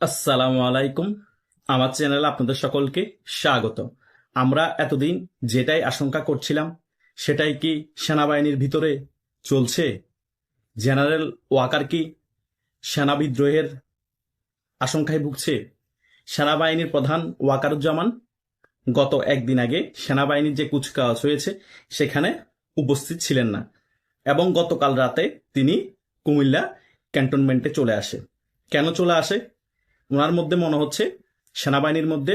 আসসালামু আলাইকুম। আমার চ্যানেলে আপনাদের সকলকে স্বাগত। আমরা এতদিন যেটাই আশঙ্কা করছিলাম, সেটাই কি সেনাবাহিনীর ভিতরে চলছে? জেনারেল ওয়াকার কি সেনা বিদ্রোহের আশঙ্কায় ভুগছে? সেনাবাহিনীর প্রধান ওয়াকারুজ্জামান গত একদিন আগে সেনাবাহিনীর যে কুচকাওয়াজ হয়েছে, সেখানে উপস্থিত ছিলেন না। এবং গতকাল রাতে তিনি কুমিল্লা ক্যান্টনমেন্টে চলে আসে। কেন চলে আসে? ওনার মধ্যে মনে হচ্ছে সেনাবাহিনীর মধ্যে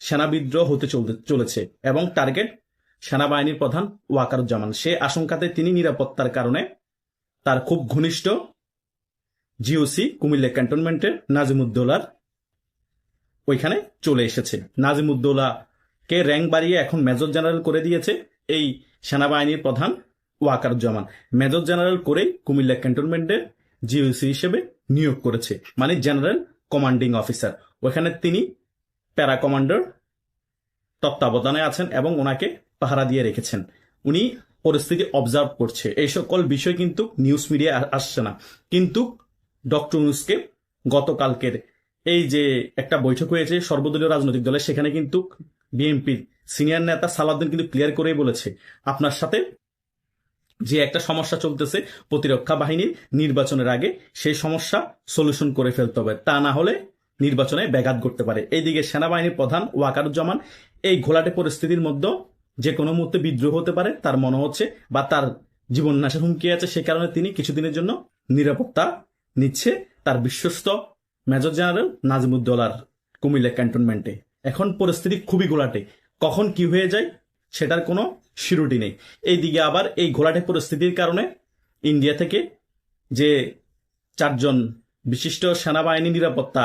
সেনা বিদ্রোহ হতে চলেছে এবং টার্গেট সেনাবাহিনীর প্রধান ওয়াকারুজ্জামান। সে আশঙ্কাতে তিনি নিরাপত্তার কারণে তার খুব ঘনিষ্ঠ জিওসি কুমিল্লা ক্যান্টনমেন্টের নাজিমুদ্দৌলার ওইখানে চলে এসেছে। নাজিমুদ্দৌলাকে র্যাঙ্ক বাড়িয়ে এখন মেজর জেনারেল করে দিয়েছে এই সেনাবাহিনীর প্রধান ওয়াকারুজ্জামান। মেজর জেনারেল করেই কুমিল্লা ক্যান্টনমেন্টের জিওসি হিসেবে নিয়োগ করেছে। মানে জেনারেল কমান্ডিং অফিসার ওখানে তিনি প্যারা কমান্ডার তত্ত্বাবধানে আছেন এবং ওনাকে পাহারা দিয়ে রেখেছেন। উনি পরিস্থিতি অবজার্ভ করছে। এই সকল বিষয় কিন্তু নিউজ মিডিয়া আসছে না। কিন্তু ডক্টর ইউনুসকে গতকালকের এই যে একটা বৈঠক হয়েছে সর্বদলীয় রাজনৈতিক দলের, সেখানে কিন্তু বিএনপির সিনিয়র নেতা সালাউদ্দিন কিন্তু ক্লিয়ার করেই বলেছে। আপনার সাথে যে একটা সমস্যা চলতেছে প্রতিরক্ষা বাহিনীর নির্বাচনের আগে, সেই সমস্যা সলিউশন করে ফেলতে হবে। তা না হলে নির্বাচনে ব্যাঘাত করতে পারে। এইদিকে সেনাবাহিনীর প্রধান ওয়াকারুজ্জামান এই ঘোলাটে পরিস্থিতির মধ্যে যে কোনো মুহূর্তে বিদ্রোহ হতে পারে, তার মনে হচ্ছে বা তার জীবন নাশের হুমকি আছে, সে কারণে তিনি কিছুদিনের জন্য নিরাপত্তা নিচ্ছে তার বিশ্বস্ত মেজর জেনারেল নাজিমুদ্দৌলার কুমিল্লা ক্যান্টনমেন্টে। এখন পরিস্থিতি খুবই ঘোলাটে। কখন কি হয়ে যায়, সেটার কোনো শিরুটি নেই। এইদিকে আবার এই ঘোলাটে পরিস্থিতির কারণে ইন্ডিয়া থেকে যে চারজন বিশিষ্ট সেনাবাহিনী নিরাপত্তা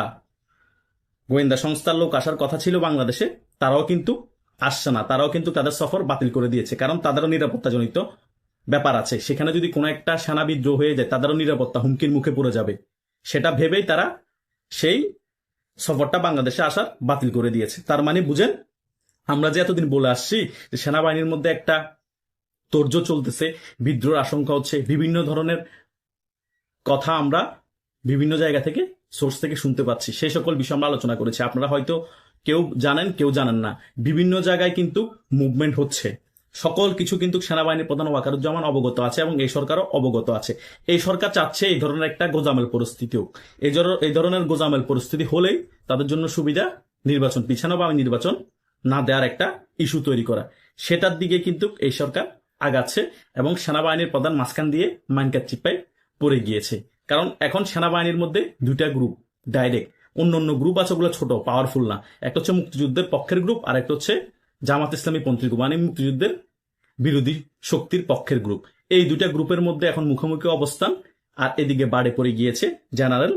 গোয়েন্দা সংস্থার লোক আসার কথা ছিল বাংলাদেশে, তারাও কিন্তু আসছে না। তারাও কিন্তু তাদের সফর বাতিল করে দিয়েছে, কারণ তাদেরও নিরাপত্তাজনিত ব্যাপার আছে। সেখানে যদি কোনো একটা সেনা বিদ্রোহ হয়ে যায়, তাদেরও নিরাপত্তা হুমকির মুখে পড়ে যাবে। সেটা ভেবেই তারা সেই সফরটা বাংলাদেশে আসার বাতিল করে দিয়েছে। তার মানে বুঝেন আমরা যে এতদিন বলে আসছি যে সেনাবাহিনীর মধ্যে একটা তোর্য চলতেছে বিদ্রোহ আশঙ্কা হচ্ছে, বিভিন্ন ধরনের কথা আমরা বিভিন্ন জায়গা থেকে সোর্স থেকে শুনতে পাচ্ছি। সেই সকল বিষয় আমরা আলোচনা করেছি। আপনারা হয়তো কেউ জানেন কেউ জানেন না। বিভিন্ন জায়গায় কিন্তু মুভমেন্ট হচ্ছে। সকল কিছু কিন্তু সেনাবাহিনীর প্রধান ওয়াকারুজ্জামান অবগত আছে এবং এই সরকারও অবগত আছে। এই সরকার চাচ্ছে এই ধরনের একটা গোজামেল পরিস্থিতি হোক। এই ধরনের গোজামেল পরিস্থিতি হলেই তাদের জন্য সুবিধা নির্বাচন, পিছানো বা নির্বাচন না দেওয়ার একটা ইস্যু তৈরি করা। সেটার দিকে কিন্তু এই সরকার আগাচ্ছে এবং সেনাবাহিনীর প্রধান মাঝখান দিয়ে মাইনকার চিপায় পড়ে গিয়েছে। কারণ এখন সেনাবাহিনীর মধ্যে দুইটা গ্রুপ ডাইরেক্ট অন্য অন্য গ্রুপ আছে, ওগুলো ছোট পাওয়ারফুল না। একটা হচ্ছে মুক্তিযুদ্ধের পক্ষের গ্রুপ আর একটা হচ্ছে জামাত ইসলামী পন্থী গ্রুপ মানে মুক্তিযুদ্ধের বিরোধী শক্তির পক্ষের গ্রুপ এই দুইটা গ্রুপের মধ্যে এখন মুখোমুখি অবস্থান, আর এদিকে বাড়ে পড়ে গিয়েছে জেনারেল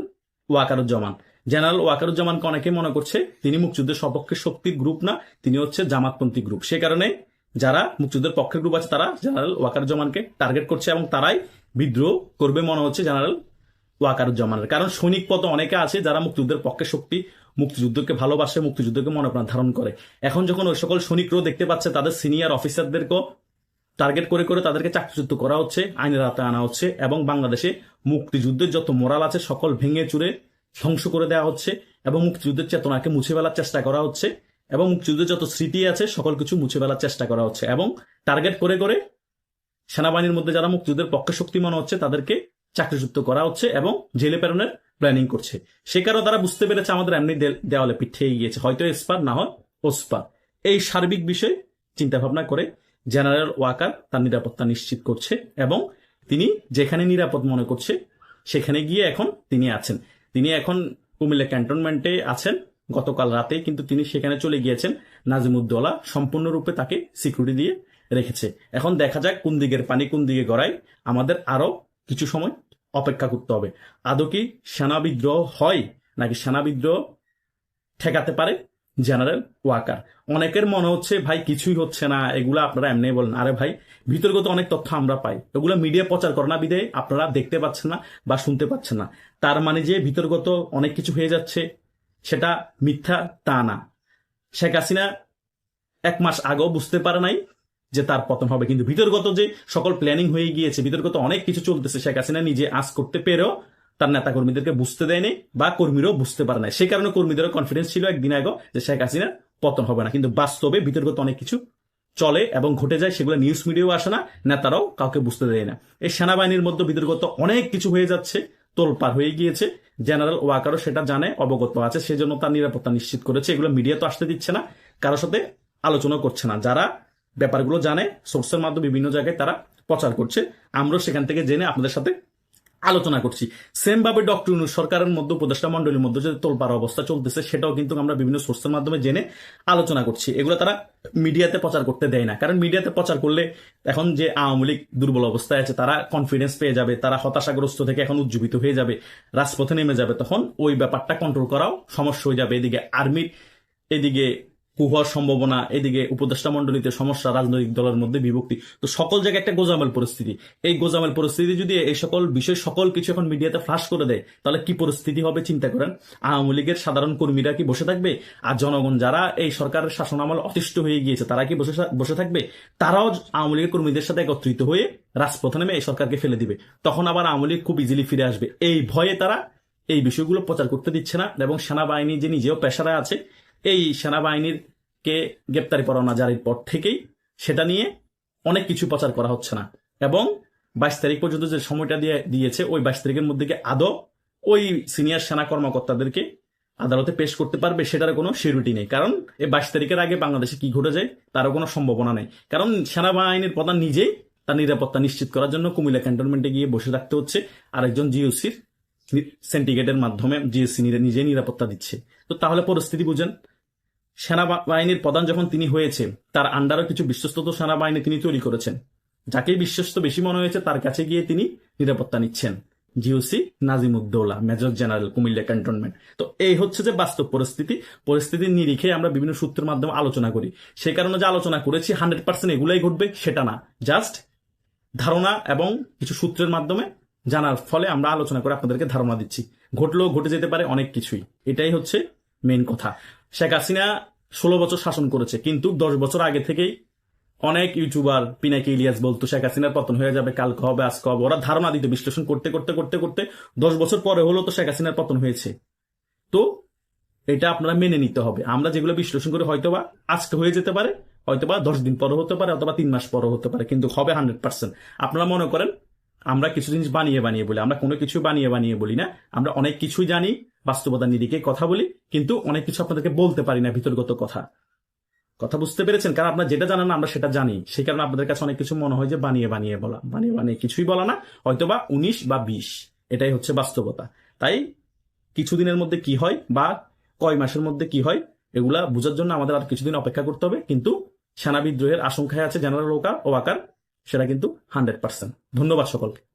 ওয়াকারুজ্জামান। জেনারেল ওয়াকারুজ্জামানকে অনেকে মনে করছে তিনি মুক্তিযুদ্ধের সপক্ষে শক্তির গ্রুপ না, তিনি হচ্ছে জামাতপন্থী গ্রুপ। সে কারণে যারা মুক্তিযুদ্ধের পক্ষের গ্রুপ আছে, তারা জেনারেল ওয়াকারুজ্জামানকে টার্গেট করছে এবং তারাই বিদ্রোহ করবে মনে হচ্ছে জেনারেল ওয়াকারুজ্জামানের। কারণ সৈনিক পদ অনেকে আছে যারা মুক্তিযুদ্ধের পক্ষে শক্তি, মুক্তিযুদ্ধকে ভালোবাসে, মুক্তিযুদ্ধকে মনে প্রাণ ধারণ করে। এখন যখন ওই সকল সৈনিকরাও দেখতে পাচ্ছে, তাদের সিনিয়র অফিসারদেরকেও টার্গেট করে করে তাদেরকে চাকরিচ্যুত করা হচ্ছে, আইনের আওতায় আনা হচ্ছে এবং বাংলাদেশে মুক্তিযুদ্ধের যত মোরাল আছে, সকল ভেঙে চুরে ধ্বংস করে দেওয়া হচ্ছে এবং মুক্তিযুদ্ধের চেতনাকে মুছে ফেলার চেষ্টা করা হচ্ছে এবং মুক্তিযুদ্ধের যত স্মৃতি আছে, সকল কিছু মুছে ফেলার চেষ্টা করা হচ্ছে এবং টার্গেট করে করে সেনাবাহিনীর মধ্যে যারা মুক্তিযুদ্ধের পক্ষে শক্তি মনে হচ্ছে, তাদেরকে চাকরিযুক্ত করা হচ্ছে এবং জেলে প্রেরণের প্ল্যানিং করছে। সে কারণে তারা বুঝতে পেরেছে আমাদের এমনি দেওয়ালে পিঠে গিয়েছে, হয়তো এসপার, না হয় ওসপার। এই সার্বিক বিষয়ে চিন্তা ভাবনা করে জেনারেল ওয়াকার তার নিরাপত্তা নিশ্চিত করছে এবং তিনি যেখানে নিরাপদ মনে করছে, সেখানে গিয়ে এখন তিনি আছেন। তিনি এখন কুমিল্লা ক্যান্টনমেন্টে আছেন। গতকাল রাতে কিন্তু তিনি সেখানে চলে গিয়েছেন। নাজিমুদ্দৌলা সম্পূর্ণরূপে তাকে সিকিউরিটি দিয়ে রেখেছে। এখন দেখা যাক কোন দিকের পানি কোন দিকে গড়ায়। আমাদের আরও কিছু সময় অপেক্ষা করতে হবে। আদৌ কি সেনা বিদ্রোহ হয় নাকি সেনা বিদ্রোহ ঠেকাতে পারে? জেনারেল ওয়াকার। অনেকের মনে হচ্ছে, ভাই, কিছুই হচ্ছে না। এগুলো আপনারা এমনি বলেন। আরে ভাই ভিতরগত অনেক তথ্য আমরা পাই। ওগুলো মিডিয়া প্রচার করে না বিদে আপনারা দেখতে পাচ্ছেন না বা শুনতে পাচ্ছেন না। তার মানে যে ভিতরগত অনেক কিছু হয়ে যাচ্ছে, সেটা মিথ্যা তা না। শেখ হাসিনা এক মাস আগেও বুঝতে পারে নাই যে তার পতন হবে। কিন্তু ভিতরগত যে সকল প্ল্যানিং হয়ে গিয়েছে, ভিতরগত অনেক কিছু চলতেছে, শেখ হাসিনা নিজে আজ করতে পেরেও তার নেতা কর্মীদেরকে বুঝতে দেয়নি বা কর্মীরাও বুঝতে পারে না সে কারণে কর্মীদেরও কনফিডেন্স ছিল একদিন আগে যে শেখ হাসিনার পতন হবে না। কিন্তু বাস্তবে বিতর্কত অনেক কিছু চলে এবং ঘটে যায়, সেগুলো নিউজ মিডিয়াও আসে না, নেতারাও কাউকে বুঝতে দেয় না। এই সেনাবাহিনীর মধ্যে বিতর্কত অনেক কিছু হয়ে যাচ্ছে তোলপার হয়ে গিয়েছে। জেনারেল ওয়াকারও সেটা জানে, অবগত আছে, সেজন্য তার নিরাপত্তা নিশ্চিত করেছে। এগুলো মিডিয়া তো আসতে দিচ্ছে না, কারোর সাথে আলোচনা করছে না। যারা ব্যাপারগুলো জানে সোর্সের মাধ্যমে বিভিন্ন জায়গায় তারা প্রচার করছে। আমরাও সেখান থেকে জেনে আপনাদের সাথে আলোচনা করছি। সেম ভাবে ডক্টর ইউনুস সরকারের মধ্যে, উপদেষ্টা মন্ডলীর মধ্যে যে তোলপার অবস্থা চলতেছে, সেটাও কিন্তু আমরা বিভিন্ন সোর্সের মাধ্যমে জেনে আলোচনা করছি। এগুলো তারা মিডিয়াতে প্রচার করতে দেয় না। কারণ মিডিয়াতে প্রচার করলে এখন যে আওয়ামী লীগ দুর্বল অবস্থায় আছে, তারা কনফিডেন্স পেয়ে যাবে, তারা হতাশাগ্রস্ত থেকে এখন উজ্জীবিত হয়ে যাবে, রাজপথে নেমে যাবে, তখন ওই ব্যাপারটা কন্ট্রোল করাও সমস্যা হয়ে যাবে। এদিকে আর্মির এদিকে কুহর সম্ভাবনা, এদিকে উপদেষ্টা মন্ডলীতে সমস্যা, রাজনৈতিক দলের মধ্যে বিভক্তি। তো সকল জায়গায় একটা গোজামেল পরিস্থিতি। এই গোজামেল পরিস্থিতি যদি এই সকল বিষয়, সকল কিছু এখন মিডিয়াতে ফ্লাশ করে দেয়, তাহলে কি পরিস্থিতি হবে চিন্তা করেন? আওয়ামী লীগের সাধারণ কর্মীরা কি বসে থাকবে? আর জনগণ যারা এই সরকারের শাসন আমল অতিষ্ঠ হয়ে গিয়েছে, তারা কি বসে বসে থাকবে? তারাও আওয়ামী লীগের কর্মীদের সাথে একত্রিত হয়ে রাজপথে নেমে এই সরকারকে ফেলে দিবে। তখন আবার আওয়ামী লীগ খুব ইজিলি ফিরে আসবে। এই ভয়ে তারা এই বিষয়গুলো প্রচার করতে দিচ্ছে না এবং সেনাবাহিনী যে নিজেও পেশারা আছে এই সেনাবাহিনীর কে গ্রেপ্তারি পরোয়ানা জারির পর থেকেই সেটা নিয়ে অনেক কিছু প্রচার করা হচ্ছে না। এবং বাইশ তারিখ পর্যন্ত যে সময়টা দিয়ে দিয়েছে, ওই বাইশ তারিখের মধ্যে কি আদৌ ওই সিনিয়র সেনা কর্মকর্তাদেরকে আদালতে পেশ করতে পারবে সেটার কোনো সিউরিটি নেই। কারণ এই বাইশ তারিখের আগে বাংলাদেশে কি ঘটে যায় তারও কোনো সম্ভাবনা নেই। কারণ সেনাবাহিনীর প্রধান নিজেই তার নিরাপত্তা নিশ্চিত করার জন্য কুমিল্লা ক্যান্টনমেন্টে গিয়ে বসে থাকতে হচ্ছে। আরেকজন জিওসির সেন্টিগেটের মাধ্যমে জিএসসি নিজে নিরাপত্তা দিচ্ছে। তো তাহলে পরিস্থিতি বুঝেন। সেনাবাহিনীর প্রধান যখন তিনি হয়েছে তার আন্ডারও কিছু বিশ্বস্ত সেনাবাহিনী তিনি তৈরি করেছেন। যাকেই বিশ্বস্ত বেশি মনে হয়েছে, তার কাছে গিয়ে তিনি নিরাপত্তা নিচ্ছেন। GOC Nazim Uddoula major general, Comilla cantonment. তো এই হচ্ছে যে বাস্তব পরিস্থিতি। পরিস্থিতির নিরিখে আমরা বিভিন্ন সূত্রের মাধ্যমে আলোচনা করি। সে কারণে যে আলোচনা করেছি, হান্ড্রেড পার্সেন্ট এগুলাই ঘটবে, সেটা না। জাস্ট ধারণা এবং কিছু সূত্রের মাধ্যমে জানার ফলে আমরা আলোচনা করে আপনাদেরকে ধারণা দিচ্ছি। ঘটলেও ঘটে যেতে পারে অনেক কিছুই। এটাই হচ্ছে মেন কথা। শেখ হাসিনা ষোলো বছর শাসন করেছে, কিন্তু দশ বছর আগে থেকেই অনেক ইউটিউবার, পিনাকি ইলিয়াস বলতো, শেখ হাসিনার পতন হয়ে যাবে, কালকে হবে, আজকে হবে। ওরা ধারণা দিত, বিশ্লেষণ করতে করতে করতে করতে দশ বছর পরে হলো তো শেখ হাসিনার পতন হয়েছে। তো এটা আপনারা মেনে নিতে হবে। আমরা যেগুলো বিশ্লেষণ করি, হয়তোবা আজকে হয়ে যেতে পারে, হয়তোবা দশ দিন পরে হতে পারে, অথবা তিন মাস পরে হতে পারে, কিন্তু হবে হান্ড্রেড পার্সেন্ট আপনারা মনে করেন আমরা কিছু জিনিস বানিয়ে বানিয়ে বলি, আমরা কোনো কিছু বানিয়ে বানিয়ে বলি না, আমরা অনেক কিছুই জানি বাস্তবতা নিরিখে কথা বলি, কিন্তু অনেক কিছু আপনাদেরকে বলতে পারি না ভিতরগত কথা। কথা বুঝতে পেরেছেন? কারণ আপনারা যেটা জানেন আমরা সেটা জানি। সেই কারণে আপনাদের কাছে অনেক কিছু মনে হয় যে বানিয়ে বানিয়ে বলা, বানিয়ে বানিয়ে কিছুই বলা না, হয়তোবা উনিশ বা বিশ। এটাই হচ্ছে বাস্তবতা। তাই কিছুদিনের মধ্যে কি হয় বা কয় মাসের মধ্যে কি হয়, এগুলা বোঝার জন্য আমাদের আর কিছুদিন অপেক্ষা করতে হবে। কিন্তু সেনা বিদ্রোহের আশঙ্কায় আছে, জেনারেল ওকার ও আকার সেটা কিন্তু হান্ড্রেড পার্সেন্ট ধন্যবাদ সকলকে।